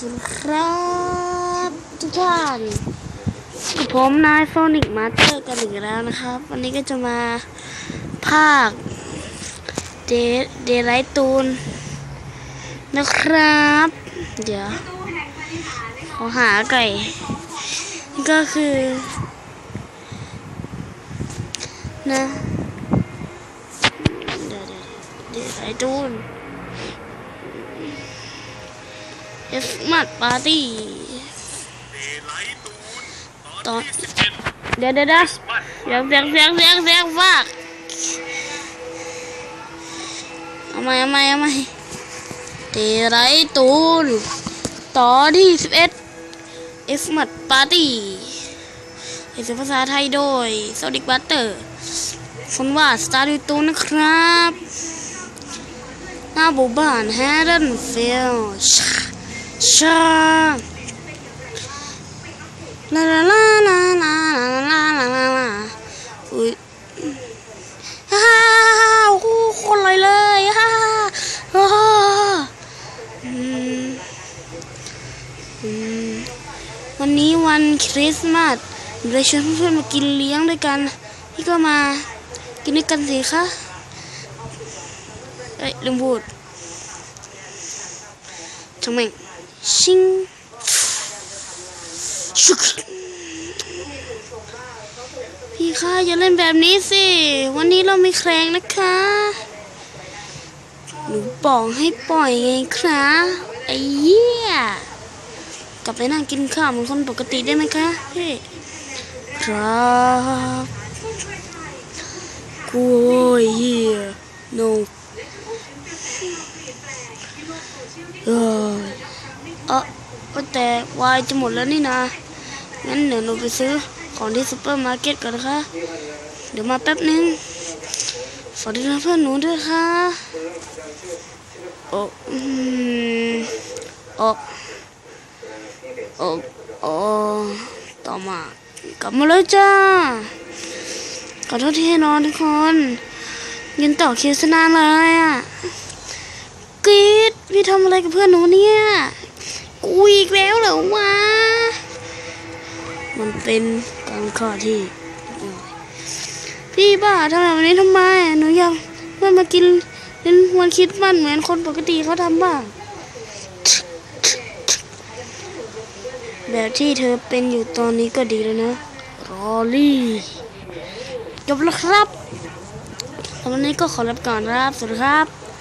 สวัสดีครับทุกท่านกับผมนายโซนิกมาสเตอร์กันอีกแล้วนะครับ วันนี้ก็จะมาภาคเดเดไรตูนนะครับ เดี๋ยวขอหาไก่ ก็คือ นะ เดี๋ยวเดี๋ยวเดไรตูน เอสต์มัดปาร์ตี้ตอนเดี๋ยวเดี๋ยวเดี๋ยวเสียงเสียงเสียงเสียงเสียงฟากเอาไหมเอาไหมเอาไหมเทไรตูนตอนที่สิบเอ็ดเอสมัดปาร์ตี้เอสภาษาไทยโดยสวัสดิกบัตเตอร์คนว่าสตาร์ดิตูนนะครับ หน้าหมู่บ้านแฮร์เดนเฟลช ชาลาลาลาลาลาลาลาลาลาอุ้ยฮ่าโอ้โหคนเลยเลยฮ่าฮ่าอืมอืมวันนี้วันคริสต์มาสเลยชวนเพื่อนมากินเลี้ยงด้วยกัน พี่ก็มากินด้วยกันสิคะเอ้ยลืมพูดทำไม ชิงชุกพี่คะอย่าเล่นแบบนี้สิ วันนี้เราไม่แข่งนะคะ หนูบอกให้ปล่อยไงครับไอ้เหี้ยกลับไปนั่งกินข้าวเหมือนคนปกติได้ไหมคะพี่ครับกูเหี้ย no เออเออก็แต่วายจะหมดแล้วนี่นะ งั้นเดี๋ยวหนูไปซื้อของที่ซูเปอร์มาร์เก็ตก่อนนะคะ เดี๋ยวมาแป๊บนึง สวัสดีนะเพื่อนหนูด้วยค่ะโอ้โอ้โอ้โอ้ต่อมากลับมาแล้วจ้าขอโทษที่ให้นอนทุกคนยืนต่อคิวสนานเลยอะ กรีดพี่ทำอะไรกับเพื่อนหนูเนี่ย กูอีกแล้วเหรอวะ มันเป็นการข้อที่ พี่บ้าทำแบบนี้ทำไม หนูอยากเพื่อนมากินเป็นวันคิดมันเหมือนคนปกติเขาทำบ้าง แบบที่เธอเป็นอยู่ตอนนี้ก็ดีแล้วนะรอลี่จบแล้วครับตอนนี้ก็ขอรับก่อนครับ สวัสดีครับ